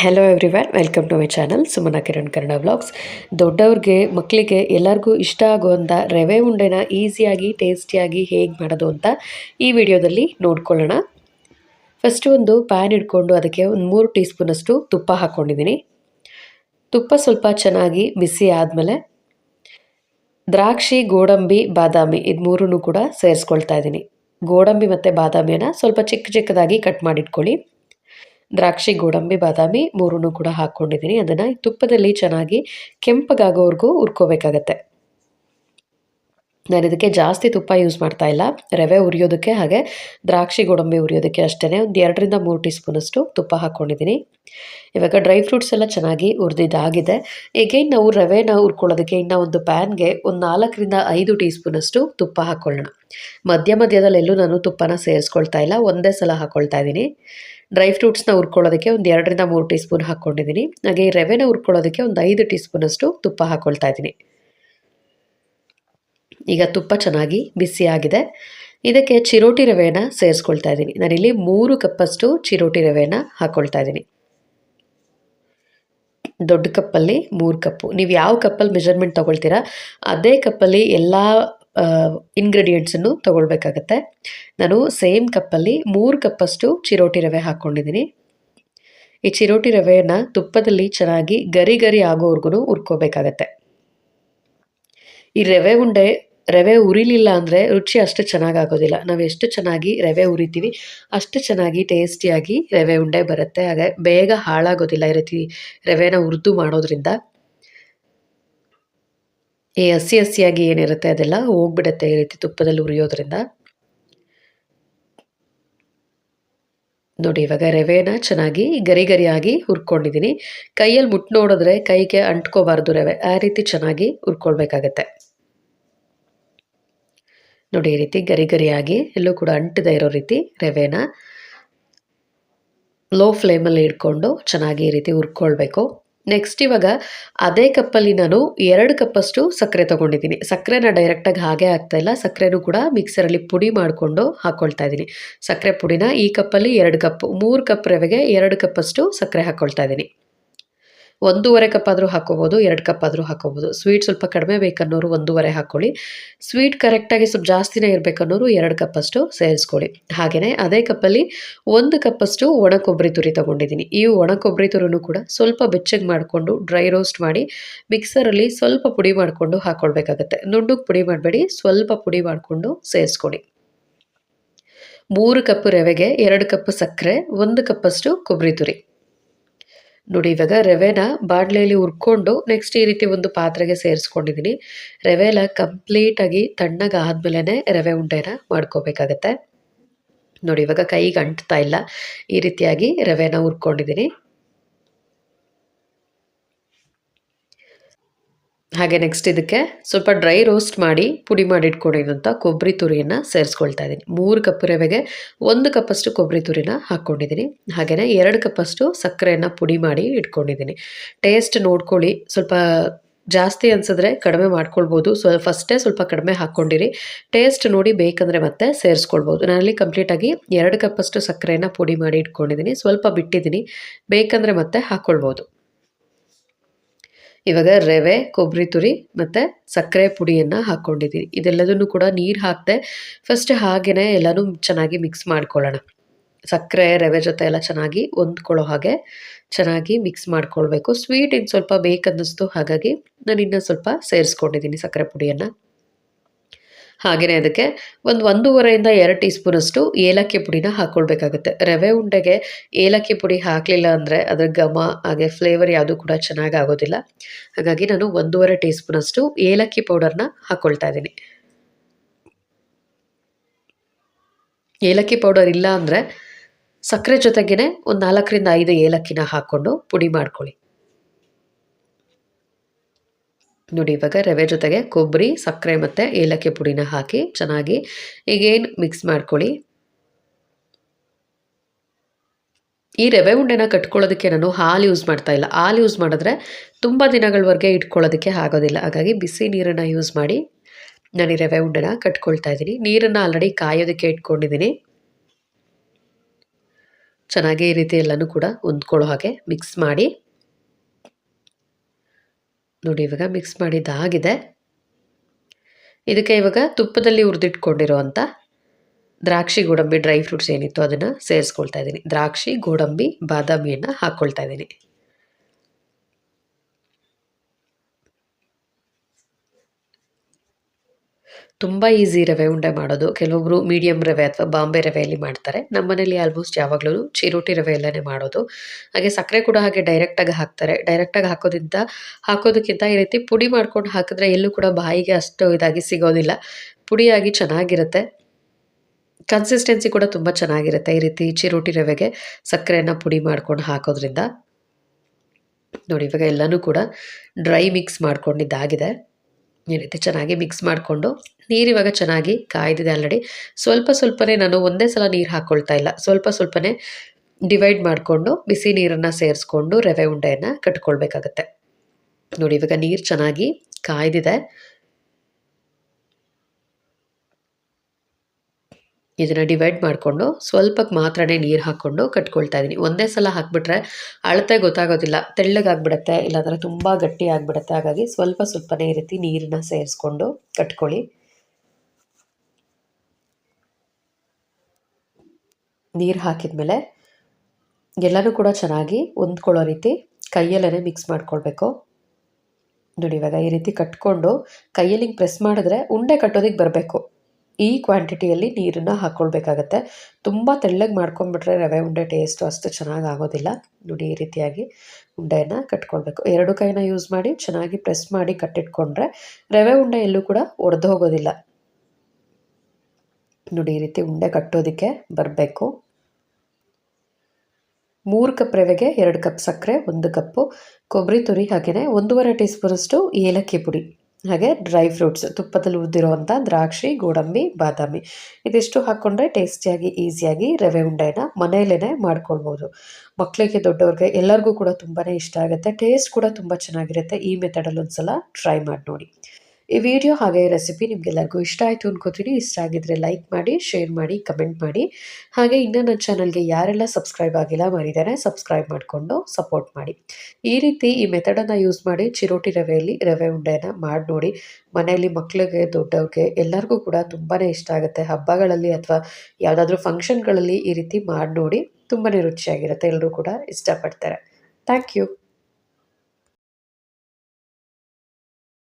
Hello everyone welcome to my channel Sumana Kiran Kannada vlogs ದೊಡ್ಡವ್ರಿಗೆ ಮಕ್ಕಳಿಗೆ ಎಲ್ಲರಿಗೂ ಇಷ್ಟ ಆಗುವಂಥ ರವೆ ಉಂಡೆನ ಈಸಿಯಾಗಿ ಟೇಸ್ಟಿಯಾಗಿ ಹೇಗೆ ಮಾಡೋದು ಅಂತ ಈ ವಿಡಿಯೋದಲ್ಲಿ ನೋಡ್ಕೊಳ್ಳೋಣ. ಫಸ್ಟು ಒಂದು ಪ್ಯಾನ್ ಇಟ್ಕೊಂಡು ಅದಕ್ಕೆ ಒಂದು ಮೂರು ಟೀ ಸ್ಪೂನಷ್ಟು ತುಪ್ಪ ಹಾಕ್ಕೊಂಡಿದ್ದೀನಿ ತುಪ್ಪ ಸ್ವಲ್ಪ ಚೆನ್ನಾಗಿ ಬಿಸಿ ಆದಮೇಲೆ ದ್ರಾಕ್ಷಿ, ಗೋಡಂಬಿ, ಬಾದಾಮಿ ಇದು ಮೂರೂ ಕೂಡ ಸೇರಿಸ್ಕೊಳ್ತಾ ಇದ್ದೀನಿ. ಗೋಡಂಬಿ ಮತ್ತು ಬಾದಾಮಿಯನ್ನು ಸ್ವಲ್ಪ ಚಿಕ್ಕ ಚಿಕ್ಕದಾಗಿ ಕಟ್ ಮಾಡಿಟ್ಕೊಳ್ಳಿ. ದ್ರಾಕ್ಷಿ, ಗೋಡಂಬಿ, ಬಾದಾಮಿ ಮೂರೂ ಕೂಡ ಹಾಕ್ಕೊಂಡಿದ್ದೀನಿ. ಅದನ್ನು ತುಪ್ಪದಲ್ಲಿ ಚೆನ್ನಾಗಿ ಕೆಂಪಗಾಗೋವರೆಗೂ ಹುರ್ಕೋಬೇಕಾಗತ್ತೆ. ನಾನು ಇದಕ್ಕೆ ಜಾಸ್ತಿ ತುಪ್ಪ ಯೂಸ್ ಮಾಡ್ತಾ ಇಲ್ಲ. ರವೆ ಉರಿಯೋದಕ್ಕೆ ಹಾಗೆ ದ್ರಾಕ್ಷಿ, ಗೋಡಂಬಿ ಉರಿಯೋದಕ್ಕೆ ಅಷ್ಟೇ ಒಂದು ಎರಡರಿಂದ ಮೂರು ಟೀ ಸ್ಪೂನಷ್ಟು ತುಪ್ಪ ಹಾಕ್ಕೊಂಡಿದ್ದೀನಿ. ಇವಾಗ ಡ್ರೈ ಫ್ರೂಟ್ಸ್ ಎಲ್ಲ ಚೆನ್ನಾಗಿ ಉರಿದಿದ್ದಾಗಿದೆ ಎಗೈನ್ ನಾವು ರವೆನ ಹುರ್ಕೊಳ್ಳೋದಕ್ಕೆ ಇನ್ನು ಒಂದು ಪ್ಯಾನ್ಗೆ ಒಂದು ನಾಲ್ಕರಿಂದ ಐದು ಟೀ ಸ್ಪೂನಷ್ಟು ತುಪ್ಪ ಹಾಕ್ಕೊಳ್ಳೋಣ. ಮಧ್ಯ ಮಧ್ಯದಲ್ಲೆಲ್ಲೂ ನಾನು ತುಪ್ಪನ ಸೇರಿಸ್ಕೊಳ್ತಾ ಇಲ್ಲ. ಒಂದೇ ಸಲ ಹಾಕ್ಕೊಳ್ತಾ ಇದ್ದೀನಿ. ಡ್ರೈ ಫ್ರೂಟ್ಸ್ನ ಹುರ್ಕೊಳ್ಳೋದಕ್ಕೆ ಒಂದು ಎರಡರಿಂದ ಮೂರು ಟೀ ಸ್ಪೂನ್ ಹಾಕ್ಕೊಂಡಿದ್ದೀನಿ. ಹಾಗೆ ರವೆನ ಹುರ್ಕೊಳ್ಳೋದಕ್ಕೆ ಒಂದು ಐದು ಟೀ ಸ್ಪೂನಷ್ಟು ತುಪ್ಪ ಹಾಕ್ಕೊಳ್ತಾ ಇದ್ದೀನಿ. ಈಗ ತುಪ್ಪ ಚೆನ್ನಾಗಿ ಬಿಸಿಯಾಗಿದೆ ಇದಕ್ಕೆ ಚಿರೋಟಿ ರವೆನ ಸೇರಿಸ್ಕೊಳ್ತಾ ಇದ್ದೀನಿ. ನಾನಿಲ್ಲಿ ಮೂರು ಕಪ್ಪಷ್ಟು ಚಿರೋಟಿ ರವೆನ ಹಾಕ್ಕೊಳ್ತಾ ಇದ್ದೀನಿ. ದೊಡ್ಡ ಕಪ್ಪಲ್ಲಿ ಮೂರು ಕಪ್ಪು. ನೀವು ಯಾವ ಕಪ್ಪಲ್ಲಿ ಮೆಜರ್ಮೆಂಟ್ ತೊಗೊಳ್ತೀರಾ, ಅದೇ ಕಪ್ಪಲ್ಲಿ ಎಲ್ಲ ಇಂಗ್ರೀಡಿಯೆಂಟ್ಸನ್ನು ತೊಗೊಳ್ಬೇಕಾಗತ್ತೆ. ನಾನು ಸೇಮ್ ಕಪ್ಪಲ್ಲಿ ಮೂರು ಕಪ್ಪಷ್ಟು ಚಿರೋಟಿ ರವೆ ಹಾಕ್ಕೊಂಡಿದ್ದೀನಿ. ಈ ಚಿರೋಟಿ ರವೆಯನ್ನು ತುಪ್ಪದಲ್ಲಿ ಚೆನ್ನಾಗಿ ಗರಿ ಗರಿ ಆಗೋವರೆಗೂ ಹುರ್ಕೋಬೇಕಾಗತ್ತೆ. ಈ ರವೆ ಉಂಡೆ, ರವೆ ಉರಿಲಿಲ್ಲ ಅಂದರೆ ರುಚಿ ಅಷ್ಟು ಚೆನ್ನಾಗಿ ಆಗೋದಿಲ್ಲ ನಾವು ಎಷ್ಟು ಚೆನ್ನಾಗಿ ರವೆ ಉರಿತೀವಿ ಅಷ್ಟು ಚೆನ್ನಾಗಿ ಟೇಸ್ಟಿಯಾಗಿ ರವೆ ಉಂಡೆ ಬರುತ್ತೆ. ಹಾಗೆ ಬೇಗ ಹಾಳಾಗೋದಿಲ್ಲ ಈ ರೀತಿ ರವೆನ ಉರಿದು ಮಾಡೋದ್ರಿಂದ. ಈ ಹಸಿ ಹಸಿಯಾಗಿ ಏನಿರುತ್ತೆ ಅದೆಲ್ಲ ಹೋಗ್ಬಿಡುತ್ತೆ ಈ ರೀತಿ ತುಪ್ಪದಲ್ಲಿ ಉರಿಯೋದ್ರಿಂದ. ನೋಡಿ, ಇವಾಗ ರವೆನ ಚೆನ್ನಾಗಿ ಗರಿ ಗರಿಯಾಗಿ ಹುರ್ಕೊಂಡಿದ್ದೀನಿ. ಕೈಯಲ್ಲಿ ಮುಟ್ಟು ನೋಡಿದ್ರೆ ಕೈಗೆ ಅಂಟ್ಕೋಬಾರ್ದು ರವೆ, ಆ ರೀತಿ ಚೆನ್ನಾಗಿ ಹುರ್ಕೊಳ್ಬೇಕಾಗತ್ತೆ. ನೋಡಿ, ಈ ರೀತಿ ಗರಿ ಗರಿಯಾಗಿ ಎಲ್ಲೂ ಕೂಡ ಅಂಟದೇ ಇರೋ ರೀತಿ ರವೆನ. ಲೋ ಫ್ಲೇಮಲ್ಲಿ ಇಟ್ಕೊಂಡು ಚೆನ್ನಾಗಿ ಈ ರೀತಿ ಹುರ್ಕೊಳ್ಬೇಕು. ನೆಕ್ಸ್ಟ್ ಇವಾಗ ಅದೇ ಕಪ್ಪಲ್ಲಿ ನಾನು ಎರಡು ಕಪ್ಪಷ್ಟು ಸಕ್ಕರೆ ತೊಗೊಂಡಿದ್ದೀನಿ. ಸಕ್ಕರೆನ ಡೈರೆಕ್ಟಾಗಿ ಹಾಗೆ ಇಲ್ಲ. ಸಕ್ಕರೆನೂ ಕೂಡ ಮಿಕ್ಸರಲ್ಲಿ ಪುಡಿ ಮಾಡಿಕೊಂಡು ಹಾಕ್ಕೊಳ್ತಾ ಇದ್ದೀನಿ. ಸಕ್ಕರೆ ಪುಡಿನ ಈ ಕಪ್ಪಲ್ಲಿ ಎರಡು ಕಪ್ಪು ಮೂರು ಕಪ್ ರವೆಗೆ ಎರಡು ಕಪ್ಪಷ್ಟು ಸಕ್ಕರೆ ಹಾಕ್ಕೊಳ್ತಾ ಇದ್ದೀನಿ. ಒಂದೂವರೆ ಕಪ್ ಆದರೂ ಹಾಕೋಬೋದು, ಎರಡು ಕಪ್ ಆದರೂ ಹಾಕೋಬೋದು. ಸ್ವೀಟ್ ಸ್ವಲ್ಪ ಕಡಿಮೆ ಬೇಕನ್ನೋರು ಒಂದೂವರೆ ಹಾಕ್ಕೊಳ್ಳಿ ಸ್ವೀಟ್ ಕರೆಕ್ಟಾಗಿ ಸ್ವಲ್ಪ ಜಾಸ್ತಿನೇ ಇರಬೇಕನ್ನೋರು ಎರಡು ಕಪ್ಪಷ್ಟು ಸೇರಿಸ್ಕೊಳ್ಳಿ. ಹಾಗೆಯೇ ಅದೇ ಕಪ್ಪಲ್ಲಿ ಒಂದು ಕಪ್ಪಷ್ಟು ಒಣ ಕೊಬ್ಬರಿ ತುರಿ ತೊಗೊಂಡಿದ್ದೀನಿ. ಈ ಒಣ ಕೊಬ್ಬರಿ ತುರಿನೂ ಕೂಡ ಸ್ವಲ್ಪ ಬೆಚ್ಚಗೆ ಮಾಡಿಕೊಂಡು ಡ್ರೈ ರೋಸ್ಟ್ ಮಾಡಿ ಮಿಕ್ಸರಲ್ಲಿ ಸ್ವಲ್ಪ ಪುಡಿ ಮಾಡಿಕೊಂಡು ಹಾಕ್ಕೊಳ್ಬೇಕಾಗತ್ತೆ ನುಣ್ಣಗೆ ಪುಡಿ ಮಾಡಬೇಡಿ, ಸ್ವಲ್ಪ ಪುಡಿ ಮಾಡಿಕೊಂಡು ಸೇರಿಸ್ಕೊಳ್ಳಿ. ಮೂರು ಕಪ್ ರವೆಗೆ ಎರಡು ಕಪ್ ಸಕ್ಕರೆ, ಒಂದು ಕಪ್ಪಷ್ಟು ಕೊಬ್ಬರಿ ತುರಿ. ನೋಡಿ, ಇವಾಗ ರವೆನ ಬಾಣಲೆಯಲ್ಲಿ ಹುರ್ಕೊಂಡು ನೆಕ್ಸ್ಟ್ ಈ ರೀತಿ ಒಂದು ಪಾತ್ರೆಗೆ ಸೇರಿಸ್ಕೊಂಡಿದ್ದೀನಿ ರವೆನ ಕಂಪ್ಲೀಟಾಗಿ ತಣ್ಣಗೆ ತಣ್ಣಗಾದ್ಮೇಲೆ ರವೆ ಉಂಡೆನ ಮಾಡ್ಕೋಬೇಕಾಗತ್ತೆ. ನೋಡಿ, ಇವಾಗ ಕೈಗೆ ಅಂಟ್ತಾ ಇಲ್ಲ. ಈ ರೀತಿಯಾಗಿ ರವೆನ ಹುರ್ಕೊಂಡಿದ್ದೀನಿ ಹಾಗೆ ನೆಕ್ಸ್ಟ್ ಇದಕ್ಕೆ ಸ್ವಲ್ಪ ಡ್ರೈ ರೋಸ್ಟ್ ಮಾಡಿ ಪುಡಿ ಮಾಡಿ ಇಟ್ಕೊಂಡಿರೋಂಥ ಕೊಬ್ಬರಿ ತುರಿಯನ್ನು ಸೇರಿಸ್ಕೊಳ್ತಾ ಇದ್ದೀನಿ. ಮೂರು ಕಪ್ ರವೆಗೆ ಒಂದು ಕಪ್ಪಷ್ಟು ಕೊಬ್ಬರಿ ತುರಿನ ಹಾಕ್ಕೊಂಡಿದ್ದೀನಿ. ಹಾಗೆಯೇ ಎರಡು ಕಪ್ಪಷ್ಟು ಸಕ್ಕರೆಯನ್ನು ಪುಡಿ ಮಾಡಿ ಇಟ್ಕೊಂಡಿದ್ದೀನಿ. ಟೇಸ್ಟ್ ನೋಡ್ಕೊಳ್ಳಿ. ಸ್ವಲ್ಪ ಜಾಸ್ತಿ ಅನ್ಸಿದ್ರೆ ಕಡಿಮೆ ಮಾಡ್ಕೊಳ್ಬೋದು. ಸೊ ಫಸ್ಟೇ ಸ್ವಲ್ಪ ಕಡಿಮೆ ಹಾಕ್ಕೊಂಡಿರಿ. ಟೇಸ್ಟ್ ನೋಡಿ ಬೇಕಂದರೆ ಮತ್ತೆ ಸೇರಿಸ್ಕೊಳ್ಬೋದು. ನಾನಲ್ಲಿ ಕಂಪ್ಲೀಟಾಗಿ ಎರಡು ಕಪ್ಪಷ್ಟು ಸಕ್ಕರೆಯನ್ನು ಪುಡಿ ಮಾಡಿ ಇಟ್ಕೊಂಡಿದ್ದೀನಿ. ಸ್ವಲ್ಪ ಬಿಟ್ಟಿದ್ದೀನಿ. ಬೇಕಂದರೆ ಮತ್ತೆ ಹಾಕ್ಕೊಳ್ಬೋದು. ಇವಾಗ ರವೆ, ಕೊಬ್ಬರಿ ತುರಿ ಮತ್ತು ಸಕ್ಕರೆ ಪುಡಿಯನ್ನು ಹಾಕ್ಕೊಂಡಿದ್ದೀನಿ ಇದೆಲ್ಲದನ್ನು ಕೂಡ ನೀರು ಹಾಕ್ತೆ ಫಸ್ಟ್ ಹಾಗೆಯೇ ಎಲ್ಲನೂ ಚೆನ್ನಾಗಿ ಮಿಕ್ಸ್ ಮಾಡ್ಕೊಳ್ಳೋಣ. ಸಕ್ಕರೆ, ರವೆ ಜೊತೆ ಎಲ್ಲ ಚೆನ್ನಾಗಿ ಹೊಂದ್ಕೊಳ್ಳೋ ಹಾಗೆ ಚೆನ್ನಾಗಿ ಮಿಕ್ಸ್ ಮಾಡ್ಕೊಳ್ಬೇಕು. ಸ್ವೀಟ್ ಇನ್ನು ಸ್ವಲ್ಪ ಬೇಕನ್ನಿಸ್ತು ಹಾಗಾಗಿ ನಾನು ಇನ್ನೂ ಸ್ವಲ್ಪ ಸೇರಿಸ್ಕೊಂಡಿದ್ದೀನಿ ಸಕ್ಕರೆ ಪುಡಿಯನ್ನು. ಹಾಗೆಯೇ ಅದಕ್ಕೆ ಒಂದು ಒಂದೂವರೆಯಿಂದ ಎರಡು ಟೀ ಸ್ಪೂನಷ್ಟು ಏಲಕ್ಕಿ ಪುಡಿನ ಹಾಕ್ಕೊಳ್ಬೇಕಾಗುತ್ತೆ. ರವೆ ಉಂಡೆಗೆ ಏಲಕ್ಕಿ ಪುಡಿ ಹಾಕಲಿಲ್ಲ ಅಂದರೆ ಅದರ ಘಮ, ಹಾಗೆ ಫ್ಲೇವರ್ ಯಾವುದು ಕೂಡ ಚೆನ್ನಾಗಿ ಆಗೋದಿಲ್ಲ ಹಾಗಾಗಿ ನಾನು ಒಂದೂವರೆ ಟೀ ಸ್ಪೂನಷ್ಟು ಏಲಕ್ಕಿ ಪೌಡರ್ನ ಹಾಕ್ಕೊಳ್ತಾ ಇದ್ದೀನಿ. ಏಲಕ್ಕಿ ಪೌಡರ್ ಇಲ್ಲ ಅಂದರೆ ಸಕ್ಕರೆ ಜೊತೆಗೇ ಒಂದು ನಾಲ್ಕರಿಂದ ಐದು ಏಲಕ್ಕಿನ ಹಾಕ್ಕೊಂಡು ಪುಡಿ ಮಾಡ್ಕೊಳ್ಳಿ. ನೋಡಿ, ಇವಾಗ ರವೆ ಜೊತೆಗೆ ಕೊಬ್ಬರಿ, ಸಕ್ಕರೆ ಮತ್ತು ಏಲಕ್ಕಿ ಪುಡಿನ ಹಾಕಿ ಚೆನ್ನಾಗಿ ಈಗೇನು ಮಿಕ್ಸ್ ಮಾಡ್ಕೊಳ್ಳಿ. ಈ ರವೆ ಉಂಡೆನ ಕಟ್ಕೊಳ್ಳೋದಕ್ಕೆ ನಾನು ಹಾಲು ಯೂಸ್ ಮಾಡ್ತಾ ಇಲ್ಲ. ಹಾಲು ಯೂಸ್ ಮಾಡಿದ್ರೆ ತುಂಬ ದಿನಗಳವರೆಗೆ ಇಟ್ಕೊಳ್ಳೋದಕ್ಕೆ ಆಗೋದಿಲ್ಲ. ಹಾಗಾಗಿ ಬಿಸಿ ನೀರನ್ನು ಯೂಸ್ ಮಾಡಿ ನಾನು ಈ ರವೆ ಉಂಡೆನ ಕಟ್ಕೊಳ್ತಾ ಇದ್ದೀನಿ. ನೀರನ್ನು ಆಲ್ರೆಡಿ ಕಾಯೋದಕ್ಕೆ ಇಟ್ಕೊಂಡಿದ್ದೀನಿ. ಚೆನ್ನಾಗಿ ಈ ರೀತಿ ಎಲ್ಲನೂ ಕೂಡ ಹೊಂದ್ಕೊಳ್ಳೋ ಹಾಗೆ ಮಿಕ್ಸ್ ಮಾಡಿ. ನೋಡಿ, ಇವಾಗ ಮಿಕ್ಸ್ ಮಾಡಿದ್ದಾಗಿದೆ. ಇದಕ್ಕೆ ಇವಾಗ ತುಪ್ಪದಲ್ಲಿ ಹುರಿದಿಟ್ಕೊಂಡಿರುವಂಥ ದ್ರಾಕ್ಷಿ, ಗೋಡಂಬಿ ಡ್ರೈ ಫ್ರೂಟ್ಸ್ ಏನಿತ್ತು ಅದನ್ನು ಸೇರಿಸ್ಕೊಳ್ತಾ ಇದ್ದೀನಿ. ದ್ರಾಕ್ಷಿ, ಗೋಡಂಬಿ, ಬಾದಾಮಿಯನ್ನು ಹಾಕ್ಕೊಳ್ತಾ ಇದ್ದೀನಿ. ತುಂಬ ಈಸಿ ರವೆ ಉಂಡೆ ಮಾಡೋದು. ಕೆಲವೊಬ್ಬರು ಮೀಡಿಯಮ್ ರವೆ ಅಥವಾ ಬಾಂಬೆ ರವೆಯಲ್ಲಿ ಮಾಡ್ತಾರೆ. ನಮ್ಮನೇಲಿ ಆಲ್ಮೋಸ್ಟ್ ಯಾವಾಗಲೂ ಚಿರೋಟಿ ರವೆ ರವೆಯಲ್ಲೇ ಮಾಡೋದು. ಹಾಗೆ ಸಕ್ಕರೆ ಕೂಡ ಹಾಗೆ ಡೈರೆಕ್ಟಾಗಿ ಹಾಕ್ತಾರೆ. ಡೈರೆಕ್ಟಾಗಿ ಹಾಕೋದ್ರಿಂದ, ಹಾಕೋದಕ್ಕಿಂತ ಈ ರೀತಿ ಪುಡಿ ಮಾಡ್ಕೊಂಡು ಹಾಕಿದ್ರೆ ಎಲ್ಲೂ ಕೂಡ ಬಾಯಿಗೆ ಅಷ್ಟು ಇದಾಗಿ ಸಿಗೋದಿಲ್ಲ. ಪುಡಿಯಾಗಿ ಚೆನ್ನಾಗಿರುತ್ತೆ. ಕನ್ಸಿಸ್ಟೆನ್ಸಿ ಕೂಡ ತುಂಬ ಚೆನ್ನಾಗಿರುತ್ತೆ ಈ ರೀತಿ ಚಿರೋಟಿ ರವೆಗೆ ಸಕ್ಕರೆಯನ್ನು ಪುಡಿ ಮಾಡ್ಕೊಂಡು ಹಾಕೋದ್ರಿಂದ. ನೋಡಿ ಇವಾಗ ಎಲ್ಲನೂ ಕೂಡ ಡ್ರೈ ಮಿಕ್ಸ್ ಮಾಡ್ಕೊಂಡಿದ್ದಾಗಿದೆ. ಈ ಚೆನ್ನಾಗಿ ಮಿಕ್ಸ್ ಮಾಡಿಕೊಂಡು ನೀರು ಇವಾಗ ಚೆನ್ನಾಗಿ ಕಾಯ್ದಿದೆ ಆಲ್ರೆಡಿ ಸ್ವಲ್ಪ ಸ್ವಲ್ಪನೇ ನಾನು ಒಂದೇ ಸಲ ನೀರು ಹಾಕ್ಕೊಳ್ತಾ ಇಲ್ಲ. ಸ್ವಲ್ಪ ಸ್ವಲ್ಪನೇ ಡಿವೈಡ್ ಮಾಡಿಕೊಂಡು ಬಿಸಿ ನೀರನ್ನು ಸೇರಿಸ್ಕೊಂಡು ರವೆ ಉಂಡೆಯನ್ನು ಕಟ್ಕೊಳ್ಬೇಕಾಗತ್ತೆ. ನೋಡಿ ಇವಾಗ ನೀರು ಚೆನ್ನಾಗಿ ಕಾಯ್ದಿದೆ. ಇದನ್ನು ಡಿವೈಡ್ ಮಾಡಿಕೊಂಡು ಸ್ವಲ್ಪಕ್ಕೆ ಮಾತ್ರನೇ ನೀರು ಹಾಕ್ಕೊಂಡು ಕಟ್ಕೊಳ್ತಾ ಇದ್ದೀನಿ ಒಂದೇ ಸಲ ಹಾಕ್ಬಿಟ್ರೆ ಅಳತೆ ಗೊತ್ತಾಗೋದಿಲ್ಲ. ತೆಳ್ಳಗಾಗ್ಬಿಡುತ್ತೆ, ಇಲ್ಲಾಂದರೆ ತುಂಬ ಗಟ್ಟಿ ಆಗಿಬಿಡುತ್ತೆ. ಹಾಗಾಗಿ ಸ್ವಲ್ಪ ಸ್ವಲ್ಪನೇ ಈ ರೀತಿ ನೀರನ್ನ ಸೇರಿಸ್ಕೊಂಡು ಕಟ್ಕೊಳ್ಳಿ. ನೀರು ಹಾಕಿದ್ಮೇಲೆ ಎಲ್ಲನೂ ಕೂಡ ಚೆನ್ನಾಗಿ ಹೊಂದ್ಕೊಳ್ಳೋ ರೀತಿ ಕೈಯಲ್ಲೇ ಮಿಕ್ಸ್ ಮಾಡ್ಕೊಳ್ಬೇಕು. ನೋಡಿ ಇವಾಗ ಈ ರೀತಿ ಕಟ್ಕೊಂಡು ಕೈಯಲ್ಲಿ ಪ್ರೆಸ್ ಮಾಡಿದ್ರೆ ಉಂಡೆ ಕಟ್ಟೋದಕ್ಕೆ ಬರಬೇಕು. ಈ ಕ್ವಾಂಟಿಟಿಯಲ್ಲಿ ನೀರನ್ನು ಹಾಕ್ಕೊಳ್ಬೇಕಾಗತ್ತೆ ತುಂಬ ತೆಳ್ಳಗೆ ಮಾಡ್ಕೊಂಡ್ಬಿಟ್ರೆ ರವೆ ಉಂಡೆ ಟೇಸ್ಟು ಅಷ್ಟು ಚೆನ್ನಾಗಿ ಆಗೋದಿಲ್ಲ. ನೋಡಿ ಈ ರೀತಿಯಾಗಿ ಉಂಡೆಯನ್ನು ಕಟ್ಕೊಳ್ಬೇಕು. ಎರಡು ಕೈನ ಯೂಸ್ ಮಾಡಿ ಚೆನ್ನಾಗಿ ಪ್ರೆಸ್ ಮಾಡಿ ಕಟ್ಟಿಟ್ಕೊಂಡ್ರೆ ರವೆ ಉಂಡೆ ಎಲ್ಲೂ ಕೂಡ ಒಡೆದು ಹೋಗೋದಿಲ್ಲ. ನೋಡಿ ಈ ರೀತಿ ಉಂಡೆ ಕಟ್ಟೋದಕ್ಕೆ ಬರಬೇಕು. ಮೂರು ಕಪ್ ರವೆಗೆ ಎರಡು ಕಪ್ ಸಕ್ಕರೆ, ಒಂದು ಕಪ್ಪು ಕೊಬ್ಬರಿ ತುರಿ ಹಾಗೆಯೇ ಒಂದೂವರೆ ಟೀ ಸ್ಪೂನಷ್ಟು ಏಲಕ್ಕಿ ಪುಡಿ. ಹಾಗೆ ಡ್ರೈ ಫ್ರೂಟ್ಸ್ ತುಪ್ಪದಲ್ಲಿ ಉದ್ದಿರುವಂಥ ದ್ರಾಕ್ಷಿ, ಗೋಡಂಬಿ, ಬಾದಾಮಿ. ಇದಿಷ್ಟು ಹಾಕ್ಕೊಂಡ್ರೆ ಟೇಸ್ಟಿಯಾಗಿ ಈಸಿಯಾಗಿ ರವೆ ಉಂಡೆನ ಮನೆಯಲ್ಲೇ ಮಾಡ್ಕೊಳ್ಬೋದು. ಮಕ್ಕಳಿಗೆ ದೊಡ್ಡವ್ರಿಗೆ ಎಲ್ಲರಿಗೂ ಕೂಡ ತುಂಬಾ ಇಷ್ಟ ಆಗುತ್ತೆ. ಟೇಸ್ಟ್ ಕೂಡ ತುಂಬ ಚೆನ್ನಾಗಿರುತ್ತೆ. ಈ ಮೆಥಡಲ್ಲಿ ಒಂದು ಸಲ ಟ್ರೈ ಮಾಡಿ ನೋಡಿ ಈ ವಿಡಿಯೋ ಹಾಗೆ ರೆಸಿಪಿ ನಿಮಗೆಲ್ಲರಿಗೂ ಇಷ್ಟ ಆಯಿತು ಅನ್ಕೋತೀನಿ. ಇಷ್ಟ ಆಗಿದ್ರೆ ಲೈಕ್ ಮಾಡಿ ಶೇರ್ ಮಾಡಿ ಕಮೆಂಟ್ ಮಾಡಿ. ಹಾಗೆ ಇನ್ನೂ ನನ್ನ ಚಾನಲ್ಗೆ ಯಾರೆಲ್ಲ ಸಬ್ಸ್ಕ್ರೈಬ್ ಆಗಿಲ್ಲ ಮಾಡಿದ್ದಾರೆ ಸಬ್ಸ್ಕ್ರೈಬ್ ಮಾಡಿಕೊಂಡು ಸಪೋರ್ಟ್ ಮಾಡಿ. ಈ ರೀತಿ ಈ ಮೆಥಡನ್ನು ಯೂಸ್ ಮಾಡಿ ಚಿರೋಟಿ ರವೆಯಲ್ಲಿ ರವೆ ಉಂಡೆನ ಮಾಡಿ ನೋಡಿ. ಮನೆಯಲ್ಲಿ ಮಕ್ಕಳಿಗೆ ದೊಡ್ಡವ್ರಿಗೆ ಎಲ್ಲರಿಗೂ ಕೂಡ ತುಂಬಾ ಇಷ್ಟ ಆಗುತ್ತೆ. ಹಬ್ಬಗಳಲ್ಲಿ ಅಥವಾ ಯಾವುದಾದ್ರೂ ಫಂಕ್ಷನ್ಗಳಲ್ಲಿ ಈ ರೀತಿ ಮಾಡಿ ನೋಡಿ ತುಂಬಾ ರುಚಿಯಾಗಿರುತ್ತೆ. ಎಲ್ಲರೂ ಕೂಡ ಇಷ್ಟಪಡ್ತಾರೆ. Thank you